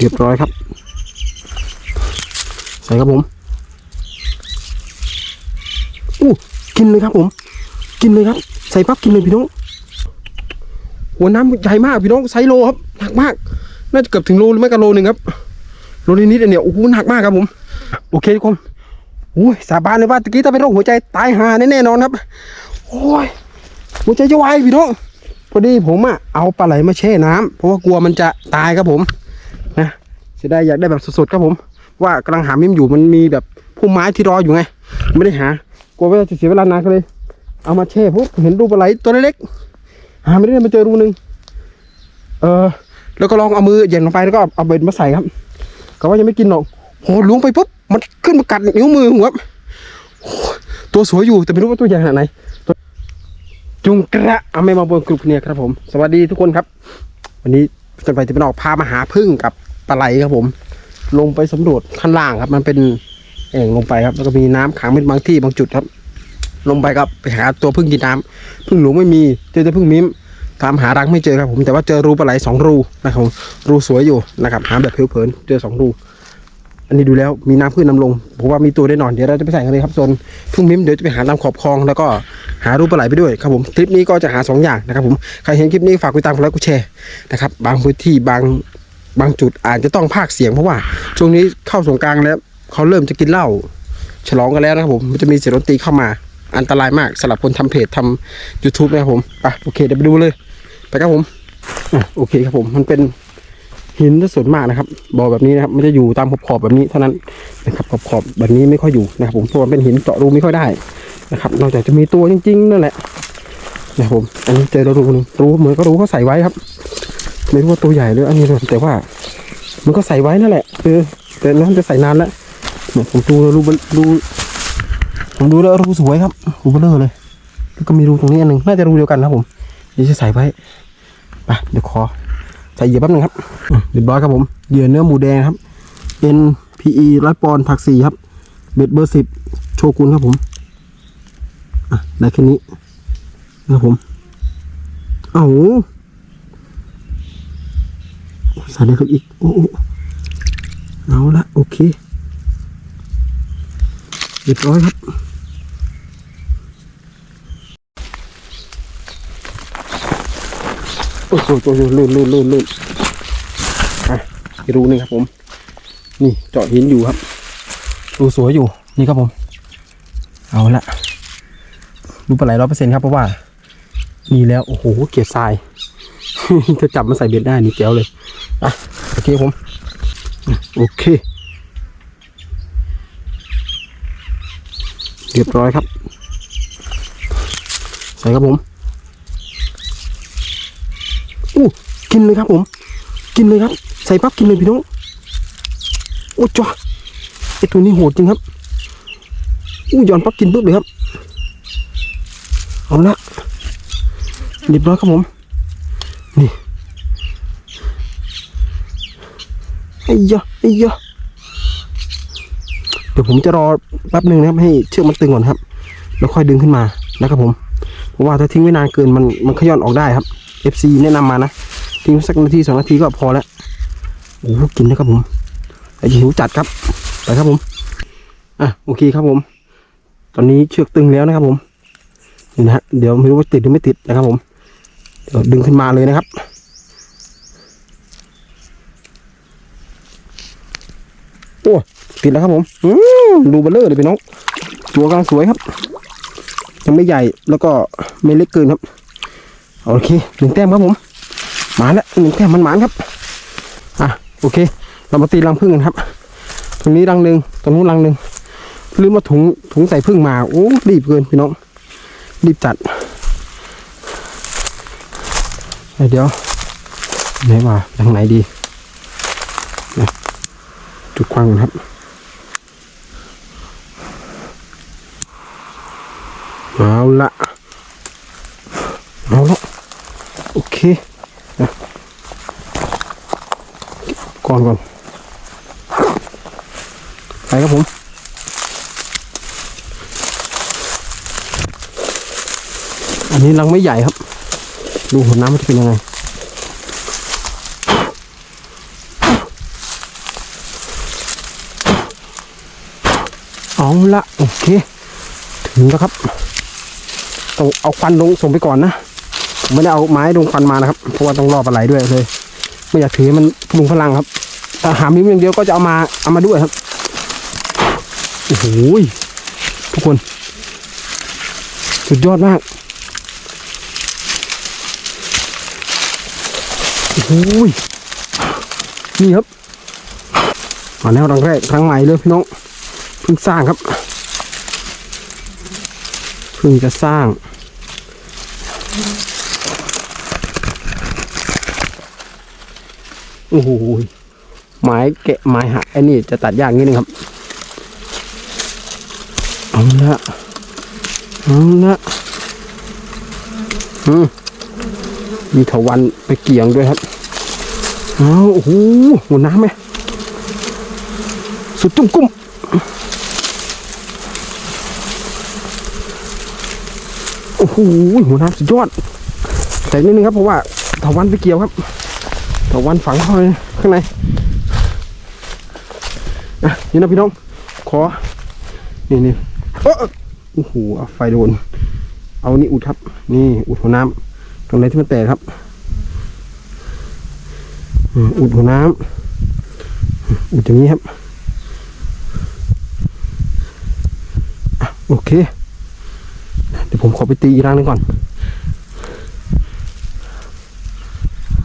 เรียบร้อยครับ ใส่ครับผมอู้กินเลยครับผม กินเลยครับ ใส่ปั๊บกินเลยพี่น้องหัวน้ำใหญ่มากพี่น้องไซโลครับหนักมาก น่าจะเกือบถึงโลหรือไม่ก็โลหนึ่งครับโลนิดๆเนี่ยโอ้โหหนักมากครับผม โอเคทุกคนโอ้ยสาบานเลยว่าตะกี้ถ้าเป็นโรคหัวใจตายหาแน่นอนครับ โอ้ยหัวใจจะวายพี่น้องพอดีผมอะเอาปลาไหลมาแช่น้ำเพราะว่ากลัวมันจะตายครับผม นะจะได้อยากได้แบบสดๆครับผม ว่ากำลังหามิมอยู่มันมีแบบพุ่มไม้ที่รออยู่ไง ไม่ได้หากลัวว่าจะเสียเวลานานก็เลย เอามาแช่ปุ๊บเห็นรูปปลาไหลตัวเล็กๆหาไม่ได้มาเจอรูหนึ่งเออแล้วก็ลองเอามือเหยียบลงไปแล้วก็เอาเบ็ดมาใส่ครับก็ว่ายังไม่กินหรอกโหล้วงไปปุ๊บมันขึ้นมากัดนิ้วมือผมครับโอ้ตัวสวยอยู่แต่ไม่รู้ว่าตัวใหญ่ขนาดไหนจุงกระเอเมมาบนกรุปเนี่ยครับผม สวัสดีทุกคนครับ วันนี้ จนไปที่เป็นออกพามาหาพึ่งกับปลาไหลครับผม ลงไปสำรวจข้างล่างครับ มันเป็นแอ่งลงไปครับ แล้วก็มีน้ำขังเป็นบางที่บางจุดครับ ลงไปครับไปหาตัวพึ่งกินน้ำพึ่งหลวงไม่มีเจอแต่พึ่งมิ้มตามหารังไม่เจอครับผมแต่ว่าเจอรูปลาไหลสองรูนะครับรูสวยอยู่นะครับหาแบบเพลินเจอสองรู อันนี้ดูแล้วมีน้ำขึ้นน้ำลงผมว่ามีตัวได้นอนเดี๋ยวเราจะไปใส่กันเลยครับส่วนพึ่งมิ้มเดี๋ยวจะไปหาตามขอบคลองแล้วก็หารูปปลาไหลไปด้วยครับผมคลิปนี้ก็จะหาสองอย่างนะครับผมใครเห็นคลิปนี้ฝากกดติดตามกดไลค์กดแชร์นะครับบางพื้นที่บางบางจุดอาจจะต้องพากย์เสียงเพราะว่าช่วงนี้เข้าสงกรารแล้วเขาเริ่มจะกินเหล้าฉลองกันแล้วนะครับผมมันจะมีเสียงดนตรีเข้ามาอันตรายมากสำหรับคนทำเพจทำ YouTube นะครับผมไปโอเคเดี๋ยวไปดูเลย ไปครับผมอะโอเคครับผมมันเป็น หินส่วนมากนะครับบ่อแบบนี้นะครับมันจะอยู่ตามขอบขอบแบบนี้เท่านั้นนะครับขอบขอบแบบนี้ไม่ค่อยอยู่นะครับผมเพราะมันเป็นหินเจาะรูไม่ค่อยได้นะครับนอกจากจะมีตัวจริงๆนั่นแหละนะครับผมอันนี้เจอรูนึงรูเหมือนก็รูเขาใส่ไว้ครับไม่รู้ว่าตัวใหญ่หรืออันนี้แต่ว่า มันก็ใส่ไว้นั่นแหละเออแต่นั้นจะใส่นานแล้วเนี่ยผมดูรูรูผมดูแล้วรูสวยครับรูเบลอเลยแล้วก็มีรูตรงนี้อันหนึ่งน่าจะรูเดียวกันนะผมเดี๋ยวจะใส่ไว้ไปเดี๋ยวขอ ใส่เหยื่อแป๊บนึงครับเรียบร้อยครับผมเหยื่อเนื้อหมูแดงครับ NPE ร้อยปอนด์ผักสีครับ เบ็ดเบอร์สิบโชกุนครับผมอะได้แค่นี้นะครับผมเอ้าโอ้ยใส่ได้ครับอีกอ้โอ้เอาละโอเคเรียบร้อยครับ โอ้โหโอ้โหลื่นลื่นลื่นลื่นอะรูนึงครับผม นี่เจาะหินอยู่ครับรูสวยอยู่นี่ครับผม เอาละรูปลาไหลร้อยเปอร์เซ็นต์ครับเพราะว่ามีแล้วโอ้โหเกล็ดทรายจะจับมาใส่เบ็ดได้นี่แจ๋วเลยอะโอเคผมโอเค เรียบร้อยครับ ใส่ครับผม อู้ กินเลยครับผม กินเลยครับ ใส่ปั๊บกินเลยพี่น้องโอ้จ้าไอตัวนี้โหดจริงครับอู้ย้อนปั๊บกินปุ๊บเลยครับเอาละเรียบร้อยครับผม นี่ไอ้ยะไอ้ยะเดี๋ยวผมจะรอแป๊บหนึ่งนะครับ ให้เชือกมันตึงก่อนครับ แล้วค่อยดึงขึ้นมานะครับผม เพราะว่าถ้าทิ้งไว้นานเกินมันมันขย้อนออกได้ครับ FC แนะนำมานะ ทิ้งสักนาทีสองนาทีก็พอแล้วโอ้โหกินนะครับผมแต่หิวจัดครับไปครับผมอะโอเคครับผม ตอนนี้เชือกตึงแล้วนะครับผมนี่นะฮะเดี๋ยวไม่รู้ว่าติดหรือไม่ติดนะครับผมเดี๋ยวดึงขึ้นมาเลยนะครับโอ้ติดแล้วครับผมอืมดูเบลเลอร์เลยพี่น้องตัวกลังสวยครับ ยังไม่ใหญ่แล้วก็ไม่เล็กเกินครับโอเคหนึ่งแต้มครับผม มาแล้วหนึ่งแต้มมันหมานครับ อะโอเค เรามาตีรังพึ่งกันครับ ตรงนี้รังหนึ่งตรงนู้นรังหนึ่งลืมมาถุงถุงใส่พึ่งมาโอ้รีบเกินพี่น้องรีบจัดเดี๋ยวไหนว่าทางไหนดีจุดควันก่อนครับเอาละเอาละโอเค่อนก่อนไปครับผมอันนี้รังไม่ใหญ่ครับ ดูหัวน้ำมันจะเป็นยังไงเอาละโอเค ถึงแล้วครับต้องเอาควันลงส่งไปก่อนนะไม่ได้เอาไม้ลงควันมานะครับ เพราะว่าต้องรอปลาไหลด้วยเลย ไม่อยากถือมันพลุงพลังครับถ้าหามิ้มอย่างเดียวก็จะเอามาเอามาด้วยครับโอ้โหทุกคน สุดยอดมากโอ้โหนี่ครับมาแนวรังแรกครั้งใหม่เลยพี่น้องเพิ่งสร้างครับเพิ่งจะสร้าง โอ้โหไม้แกะไม้หักไอ้นี่จะตัดยากนิดนึงครับเอาละเอาละอืมมีถาวันไปเกี่ยงด้วยครับเอาโอ้โหหัวน้ำไหมสุดจุ้มกุ้มโอ้โหหัวน้ำสุดยอดแต่นิดนึงครับเพราะว่าถาวันไปเกี่ยวครับ ตะวันฝังเข้าไปข้างในอะนี่นะพี่น้อง ขอ นี่นี่โอ้โหเอาไฟโดน เอานี่อุดครับ นี่อุดหัวน้ำตรงไหนที่มันแตกครับ อุดหัวน้ำอุดอย่างนี้ครับโอเค เดี๋ยวผมขอไปตีอีกครั้งนึงก่อน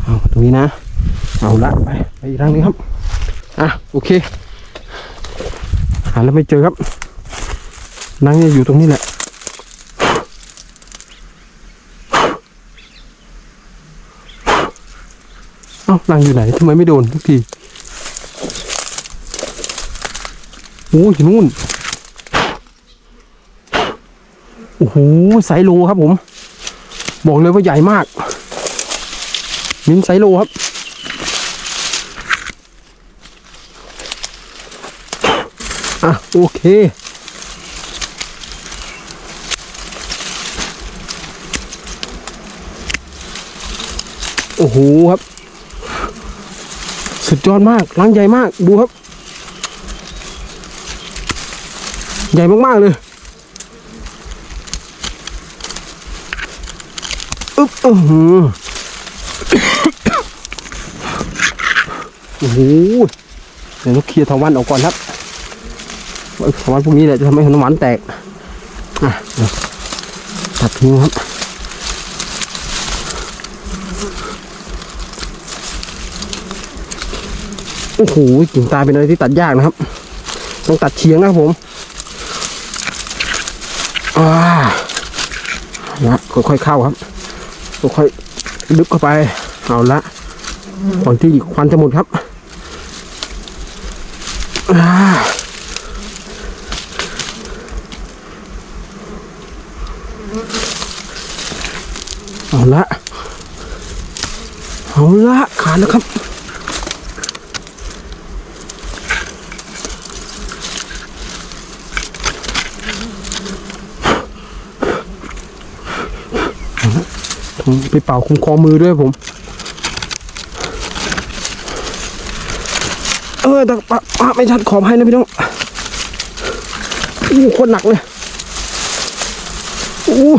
เอาตรงนี้นะ เอาละไปไปอีกรังนึงครับ อะโอเค หาแล้วไม่เจอครับนั่งเนี่ยอยู่ตรงนี้แหละเอ้านั่งอยู่ไหนทำไมไม่โดนทุกทีโอ้ยนู่นโอ้โหไซโลครับผม บอกเลยว่าใหญ่มาก มินไซโลครับ อะโอเค โอ้โหครับ สุดยอดมากรังใหญ่มากดูครับ ใหญ่มากๆเลยอึ๊บอือหือโอ้โหเดี๋ยวต้องเคลียร์ทวันออกก่อนครับ ทวันพวกนี้แหละจะทำให้ขนมหวานแตกอะตัดทิ้งครับโอ้โหกิ่งตายเป็นอะไรที่ตัดยากนะครับ ต้องตัดเฉียงนะครับผมอ่านะค่อยๆเข้าครับค่อยๆลึกเข้าไปเอาละก่อนที่ควันจะหมดครับอ่าละ เอาละขาดแล้วครับผมไปเป่าคุมคอมือด้วยผม เออแต่ปะปะไม่ชัดขอบให้นะพี่น้องอู้โคตรหนักเลยอู้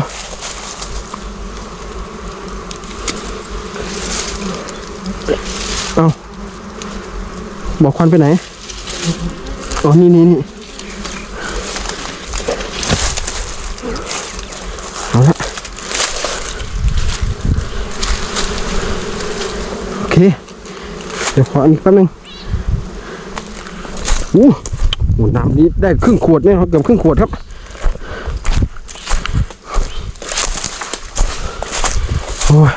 เอา บอกควันไปไหนอ๋อนี่นี่นี่เอาละโอเค เดี๋ยวขออันนี้แป๊บนึงโอ้โหน้ำนี้ได้ครึ่งขวดเนี่ยครับเกือบครึ่งขวดครับโอ้ย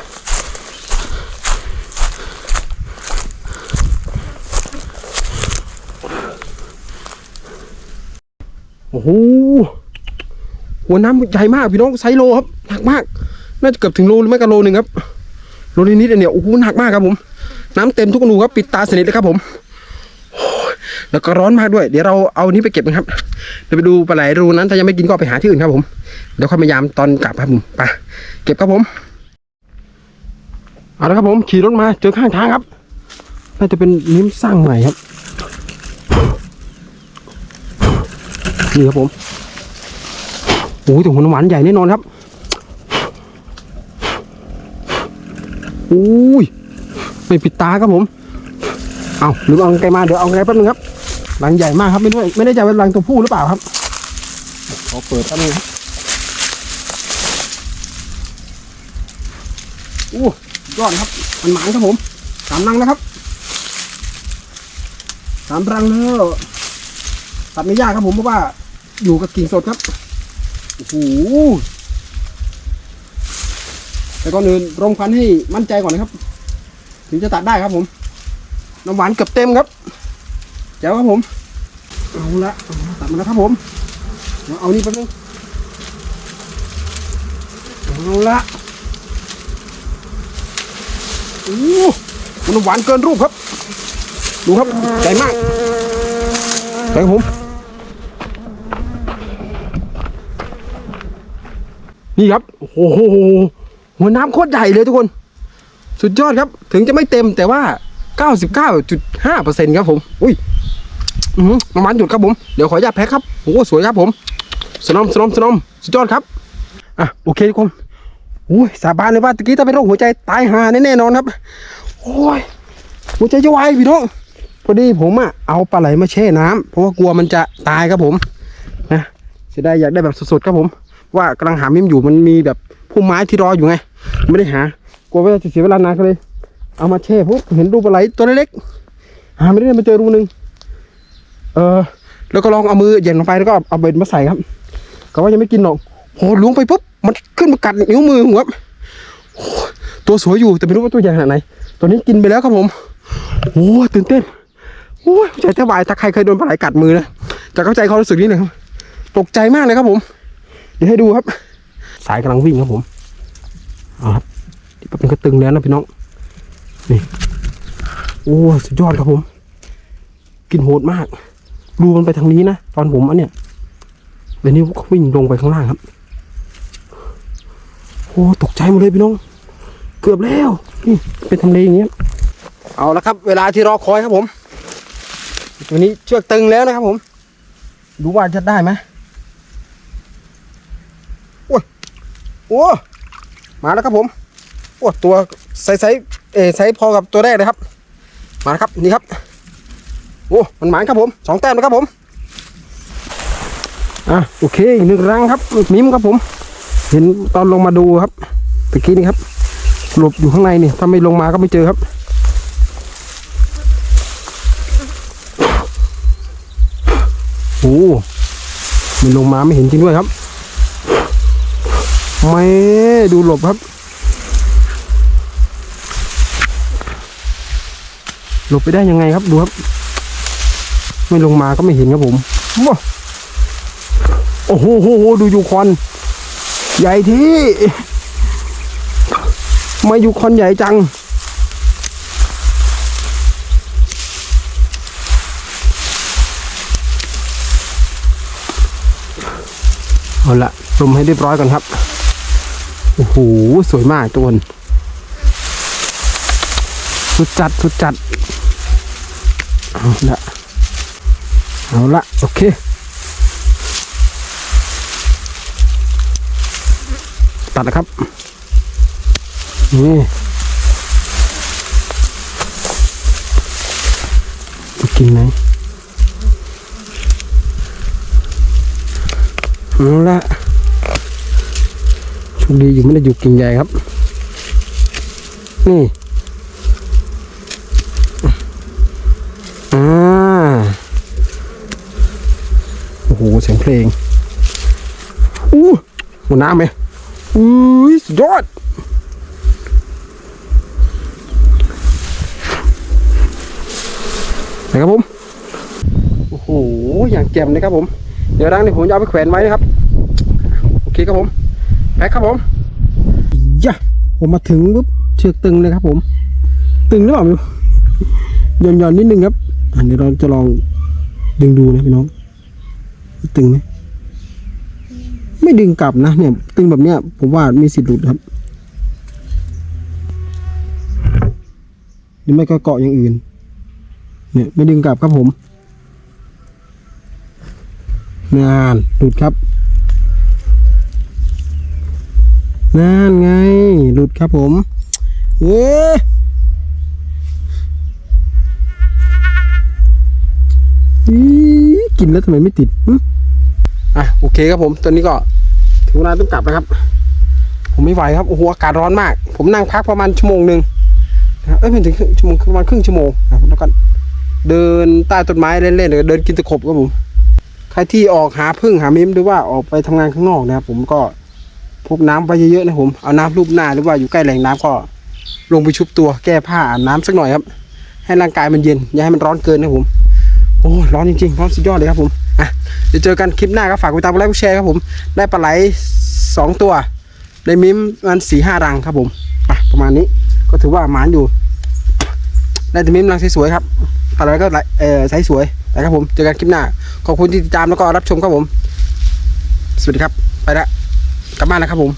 โอ้โหหัวน้ำใหญ่มากพี่น้องไซโลครับหนักมาก น่าจะเกือบถึงโลหรือไม่ก็โลหนึ่งครับโลนิดๆเนี่ยโอ้โหหนักมากครับผม น้ำเต็มทุกรูครับปิดตาสนิทเลยครับผมแล้วก็ร้อนมากด้วย เดี๋ยวเราเอานี้ไปเก็บนะครับเดี๋ยวไปดูปลาไหลรูนั้นถ้ายังไม่กินก็ไปหาที่อื่นครับผมเดี๋ยวค่อยมายามตอนกลับครับผมไปเก็บครับผมเอาละครับผมขี่รถมาเจอข้างทางครับน่าจะเป็นนิ้มสร้างใหม่ครับ นี่ครับผมโอ้ยแต่หัวน้ำหวานใหญ่แน่นอนครับอุ้ยไม่ปิดตาครับผม เอาหรือเอาไกลมาเดี๋ยวเอาไกลแป๊บนึงครับรังใหญ่มากครับไม่รู้ไม่ได้จะเป็นรังตัวผู้หรือเปล่าครับขอเปิดแป๊บนึงครับโอ้ยอดครับมันหมานครับผมสามรังนะครับสามรังแล้วตัดไม่ยากครับผมเพราะว่า อยู่กับกิ่งสดครับ โอ้โหแต่ก่อนอื่นรมควันให้มั่นใจก่อนนะครับ ถึงจะตัดได้ครับผม น้ำหวานเกือบเต็มครับเจ้าครับผม เอาละตัดมาแล้วครับผมเดี๋ยวเอานี่แป๊บนึงเอาละโอ้มันำหวานเกินรูปครับ ดูครับใหญ่มากไปครับผม นี่ครับโอ้โหหัวน้ำโคตรใหญ่เลยทุกคน สุดยอดครับ ถึงจะไม่เต็มแต่ว่า 99.5%ครับผม อุ้ยอือหือน้ำมันหยุดครับผม เดี๋ยวขออนุญาตแพ็คครับโอ้โหสวยครับผม สนมสนมสนมสุดยอดครับ อะโอเคทุกคนอุ้ยสาบานเลยว่าตะกี้ถ้าเป็นโรคหัวใจตายหาแน่ๆนอนครับ โอ้ยหัวใจจะวายพี่น้องพอดีผมอะเอาปลาไหลมาแช่น้ำเพราะว่ากลัวมันจะตายครับผมนะเสียดายอยากได้แบบสดๆครับผม ว่ากำลังหามิมอยู่มันมีแบบพุ่มไม้ที่รออยู่ไง ไม่ได้หากลัวว่าจะเสียเวลานานก็เลย เอามาแช่ปุ๊บเห็นรูปปลาไหลตัวเล็กหาไม่ได้มาเจอรูนึงเออ แล้วก็ลองเอามือเหย็นลงไปแล้วก็เอาเบ็ดมาใส่ครับก็ว่ายังไม่กินหรอกโหล้วงไปปุ๊บมันขึ้นมากัดนิ้วมือผมครับโอ้ตัวสวยอยู่แต่ไม่รู้ว่าตัวใหญ่ขนาดไหนตัวนี้กินไปแล้วครับผมโอ้ตื่นเต้นโอ้ยใจแทบวายถ้าใครเคยโดนปลาไหลกัดมือนะจะเข้าใจความรู้สึกนี้เลยครับตกใจมากเลยครับผม ดี๋ยวให้ดูครับ สายกำลังวิ่งครับผมเอาครับที่เป็นกระตึงแล้วนะพี่น้อง นี่ โอ้สุดยอดครับผม กินโหดมากดูมันไปทางนี้นะ ตอนผมอันเนี้ยเดี๋ยวนี้เขาวิ่งลงไปข้างล่างครับ โอ้ตกใจหมดเลยพี่น้อง เกือบแล้ว นี่เป็นทำเลอย่างเงี้ย เอาละครับ เวลาที่รอคอยครับผม วันนี้เชือกตึงแล้วนะครับผม ดูว่าจะได้ไหมโอ้ย โอ้มาแล้วครับผมโอ้ตัวไซส์ไซส์เออไซส์พอกับตัวแรกเลยครับ มาครับนี่ครับโอ้มันหมานครับผมสองแต้มนะครับผมอะโอเคอีกหนึ่งรังครับมิมครับผม เห็นตอนลงมาดูครับตะกี้นี่ครับหลบอยู่ข้างในนี่ถ้าไม่ลงมาก็ไม่เจอครับโอ้ไม่ลงมาไม่เห็นจริงด้วยครับ ไม่ดูหลบครับ หลบไปได้ยังไงครับดูครับ ไม่ลงมาก็ไม่เห็นครับผมว้าโอ้โหโหโหดูยูคอน ใหญ่ที่ไมายูคอนใหญ่จังเอาละลมให้เรียบร้อยก่อนครับ โอ้โห สวยมากตัวคน สุดจัด สุดจัด เอาละ เอาละ โอเค ตัดนะครับ นี่กินไหมเอาละ ดีอยู่ไม่ได้อยู่กิ่งใหญ่ครับ นี่อ่าโอ้โหเสียงเพลงอู้หัวน้ำไหมอุ้ยสุดยอดนะครับผม โอ้โห อย่างแจ่มเลยครับผม เดี๋ยวรังนี่ผมจะเอาไปแขวนไว้นะครับ โอเคครับผม แพ็คครับผมย่ะผมมาถึงปุ๊บเชือกตึงเลยครับผม ตึงหรือเปล่าไม่รู้หย่อนหย่อนๆนิดนึงครับอันนี้เราจะลองดึงดูนะพี่น้อง ตึงไหมไม่ดึงกลับนะเนี่ย ตึงแบบเนี้ยผมว่ามีสิทธิ์หลุดครับหรือไม่ก็เกาะอย่างอื่น เนี่ยไม่ดึงกลับครับผมนานหลุดครับ นั่นไง หลุดครับผมเอ๊กินแล้วทำไมไม่ติดอะโอเคครับผมตอนนี้ก็ถึงเวลาต้องกลับแล้วครับ ผมไม่ไหวครับโอ้โหอากาศร้อนมาก ผมนั่งพักประมาณชั่วโมงหนึ่งนะเอ้ยไม่ถึงถึงชั่วโมงประมาณครึ่งชั่วโมงนะแล้วก็เดินใต้ต้นไม้เล่นๆหรือเดินกินตะขบครับผมใครที่ออกหาพึ่งหามิมหรือว่าออกไปทำงานข้างนอกนะครับผมก็ พกน้ำไปเยอะๆนะผม เอาน้ำรูปหน้าหรือว่าอยู่ใกล้แหล่งน้ำก็ลงไปชุบตัวแก้ผ้าอาบน้ำสักหน่อยครับ ให้ร่างกายมันเย็นอย่าให้มันร้อนเกินนะผมโอ้ร้อนจริงๆร้อนสุดยอดเลยครับผมอะเดี๋ยวเจอกันคลิปหน้าก็ฝากกดติดตามกดไลค์กดแชร์ครับผมได้ปลาไหลสองตัวไดมิมมันสี่ห้ารังครับผมอะประมาณนี้ก็ถือว่าหมานอยู่ได้แต่มิมรังสวยๆครับปลาไหลก็ไหลเออไซส์สวยนะครับผมเจอกันคลิปหน้าขอบคุณที่ติดตามแล้วก็รับชมครับผม สวัสดีครับ ไปละ กลับบ้านแล้วครับผม